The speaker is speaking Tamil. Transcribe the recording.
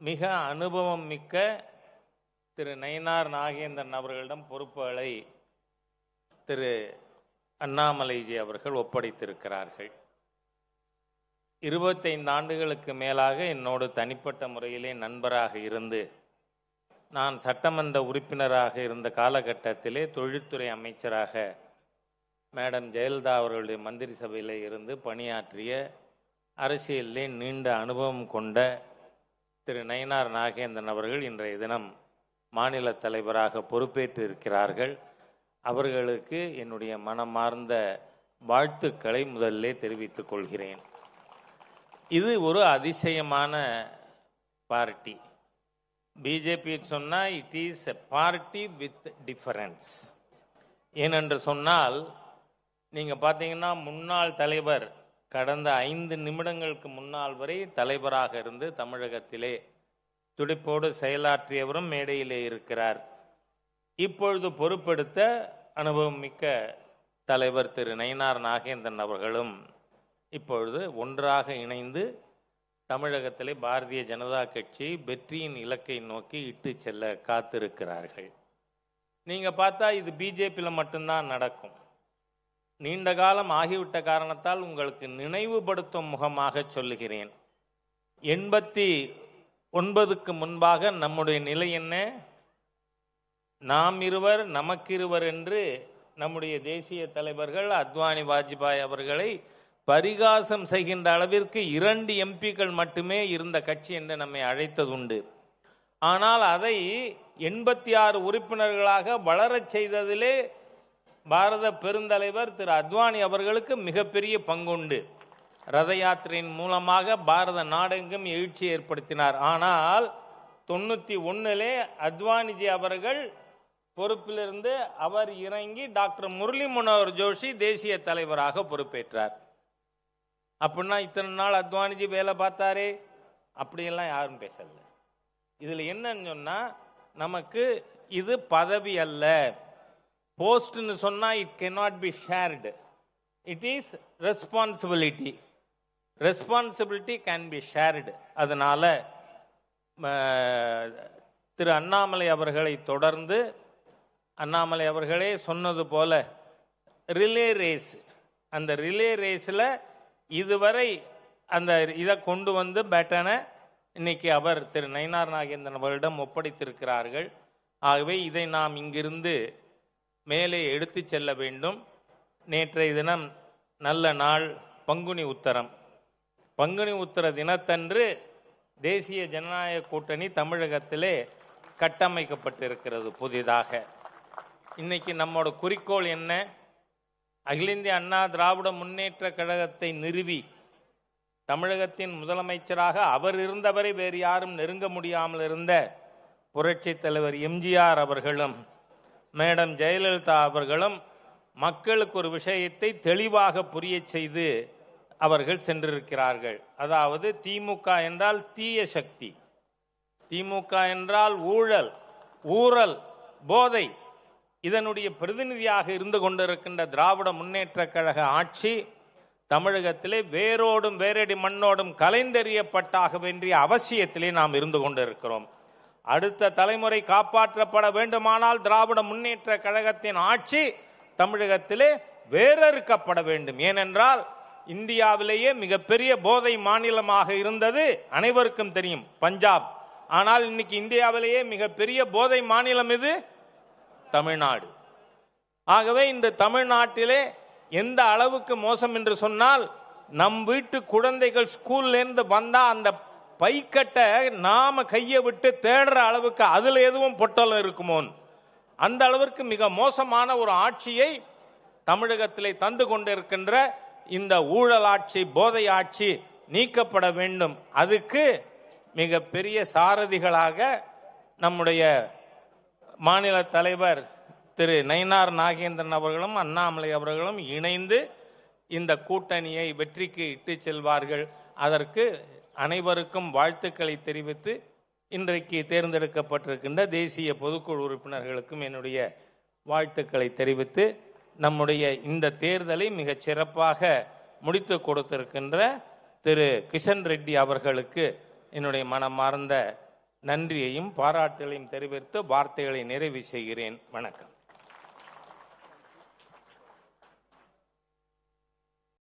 மிக அனுபவம் மிக்க திரு நயினார் நாகேந்திரன் அவர்களிடம் பொறுப்புகளை திரு அண்ணாமலைஜி அவர்கள் ஒப்படைத்திருக்கிறார்கள். இருபத்தைந்து ஆண்டுகளுக்கு மேலாக என்னோடு தனிப்பட்ட முறையிலே நண்பராக இருந்து நான் சட்டமன்ற உறுப்பினராக இருந்த காலகட்டத்திலே தொழில்துறை அமைச்சராக மேடம் ஜெயலலிதா அவர்களுடைய மந்திரி சபையில் இருந்து பணியாற்றிய அரசியலிலே நீண்ட அனுபவம் கொண்ட திரு நயினார் நாகேந்திரன் அவர்கள் இன்றைய தினம் மாநில தலைவராக பொறுப்பேற்று இருக்கிறார்கள் அவர்களுக்கு என்னுடைய மனமார்ந்த வாழ்த்துக்களை முதல்லே தெரிவித்துக் கொள்கிறேன். இது ஒரு அதிசயமான பார்ட்டி. பிஜேபி சொன்னால் it is a party with difference ஏனென்று சொன்னால் நீங்கள் பார்த்தீங்கன்னா முன்னாள் தலைவர் கடந்த ஐந்து நிமிடங்களுக்கு முன்னால் வரை தலைவராக இருந்து தமிழகத்திலே துடிப்போடு செயலாற்றியவரும் மேடையிலே இருக்கிறார். இப்பொழுது பொறுப்பெடுத்த அனுபவம் மிக்க தலைவர் திரு. நயினார் நாகேந்திரன் அவர்களும் இப்பொழுது ஒன்றாக இணைந்து தமிழகத்திலே பாரதிய ஜனதா கட்சி வெற்றியின் இலக்கை நோக்கி இட்டு செல்ல காத்திருக்கிறார்கள். நீங்கள் பார்த்தா இது பிஜேபியில் மட்டும்தான் நடக்கும். நீண்ட காலம் ஆகிவிட்ட காரணத்தால் உங்களுக்கு நினைவுபடுத்தும் முகமாக சொல்லுகிறேன். எண்பத்தி ஒன்பதுக்கு முன்பாக நம்முடைய நிலை என்ன? நாம் இருவர் நமக்கிருவர் என்று நம்முடைய தேசிய தலைவர்கள் அத்வானி வாஜ்பாய் அவர்களை பரிகாசம் செய்கின்ற அளவிற்கு இரண்டு எம்பிக்கள் மட்டுமே இருந்த கட்சி என்று நம்மை அழைத்ததுண்டு. ஆனால் அதை எண்பத்தி ஆறு உறுப்பினர்களாக வளரச் செய்ததிலே பாரத பெருந்தலைவர் திரு அத்வானி அவர்களுக்கு மிகப்பெரிய பங்குண்டு. ரத யாத்திரையின் மூலமாக பாரத நாடெங்கும் எழுச்சி ஏற்படுத்தினார். ஆனால் தொண்ணூற்றி ஒன்றிலே அத்வானிஜி அவர்கள் பொறுப்பிலிருந்து அவர் இறங்கி டாக்டர் முரளி மனோகர் ஜோஷி தேசிய தலைவராக பொறுப்பேற்றார். அப்படின்னா இத்தனை நாள் அத்வானிஜி வேலை பார்த்தாரே? அப்படியெல்லாம் யாரும் பேசலை இதில் என்னன்னு சொன்னால் நமக்கு இது பதவி அல்ல. போஸ்ட்னு சொன்னால் it cannot be shared it is responsibility responsibility can be shared அதனால் திரு அண்ணாமலை அவர்களை தொடர்ந்து அண்ணாமலை அவர்களே சொன்னது போல ரிலே ரேஸ் அந்த ரிலே ரேஸில் இதுவரை அந்த இதை கொண்டு வந்து பேட்டனை இன்னைக்கு அவர் திரு நயினார் நாகேந்திரன் அவரிடம் ஒப்படைத்திருக்கிறார்கள். ஆகவே இதை நாம் இங்கிருந்து மேலே எடுத்து செல்ல வேண்டும். நேற்றைய தினம் நல்ல நாள் பங்குனி உத்தரம். பங்குனி உத்தர தினத்தன்று தேசிய ஜனநாயக கூட்டணி தமிழகத்திலே கட்டமைக்கப்பட்டிருக்கிறது புதிதாக. இன்னைக்கு நம்மோட குறிக்கோள் என்ன? அகில இந்திய அண்ணா திராவிட முன்னேற்ற கழகத்தை நிறுவி தமிழகத்தின் முதலமைச்சராக அவர் இருந்தவரை வேறு யாரும் நெருங்க முடியாமல் இருந்த புரட்சி தலைவர் எம்ஜிஆர் அவர்களும் மேடம் ஜெயலலிதா அவர்களும் மக்களுக்கு ஒரு விஷயத்தை தெளிவாக புரியச் செய்து அவர்கள் சென்றிருக்கிறார்கள். அதாவது திமுக என்றால் தீய சக்தி. திமுக என்றால் ஊழல் ஊழல் போதை. இதனுடைய பிரதிநிதியாக இருந்து கொண்டிருக்கின்ற திராவிட முன்னேற்ற கழக ஆட்சி தமிழகத்திலே வேரோடும் வேரடி மண்ணோடும் கலைந்தெறியப்பட்டாக வேண்டிய அவசியத்திலே நாம் இருந்து கொண்டிருக்கிறோம். அடுத்த தலைமுறை காப்பாற்றப்பட வேண்டுமானால் திராவிட முன்னேற்ற கழகத்தின் ஆட்சி தமிழகத்திலே வேறறுக்கப்பட வேண்டும். ஏனென்றால் இந்தியாவிலேயே மிகப்பெரிய போதை மாநிலமாக இருந்தது அனைவருக்கும் தெரியும் பஞ்சாப். ஆனால் இன்னைக்கு இந்தியாவிலேயே மிகப்பெரிய போதை மாநிலம் இது தமிழ்நாடு. ஆகவே இந்த தமிழ்நாட்டிலே எந்த அளவுக்கு மோசம் என்று சொன்னால் நம் வீட்டு குழந்தைகள் ஸ்கூல்லேருந்து வந்தால் அந்த பைக்கட்டை நாம கையை விட்டு தேடுற அளவுக்கு அதுல எதுவும் பொட்டலம் இருக்குமோன்? அந்த அளவிற்கு மிக மோசமான ஒரு ஆட்சியை தமிழகத்திலே தந்து கொண்டிருக்கின்ற இந்த ஊழல் ஆட்சி போதை ஆட்சி நீக்கப்பட வேண்டும். அதுக்கு மிக பெரிய சாரதிகளாக நம்முடைய மாநில தலைவர் திரு நயினார் நாகேந்திரன் அவர்களும் அண்ணாமலை அவர்களும் இணைந்து இந்த கூட்டணியை வெற்றிக்கு இட்டு செல்வார்கள். அதற்கு அனைவருக்கும் வாழ்த்துக்களை தெரிவித்து இன்றைக்கு தேர்ந்தெடுக்கப்பட்டிருக்கின்ற தேசிய பொதுக்குழு உறுப்பினர்களுக்கும் என்னுடைய வாழ்த்துக்களை தெரிவித்து நம்முடைய இந்த தேர்தலை மிகச் சிறப்பாக முடித்து கொடுத்திருக்கின்ற திரு கிஷன் ரெட்டி அவர்களுக்கு என்னுடைய மனமார்ந்த நன்றியையும் பாராட்டுகளையும் தெரிவித்து வார்த்தைகளை நிறைவு செய்கிறேன். வணக்கம்.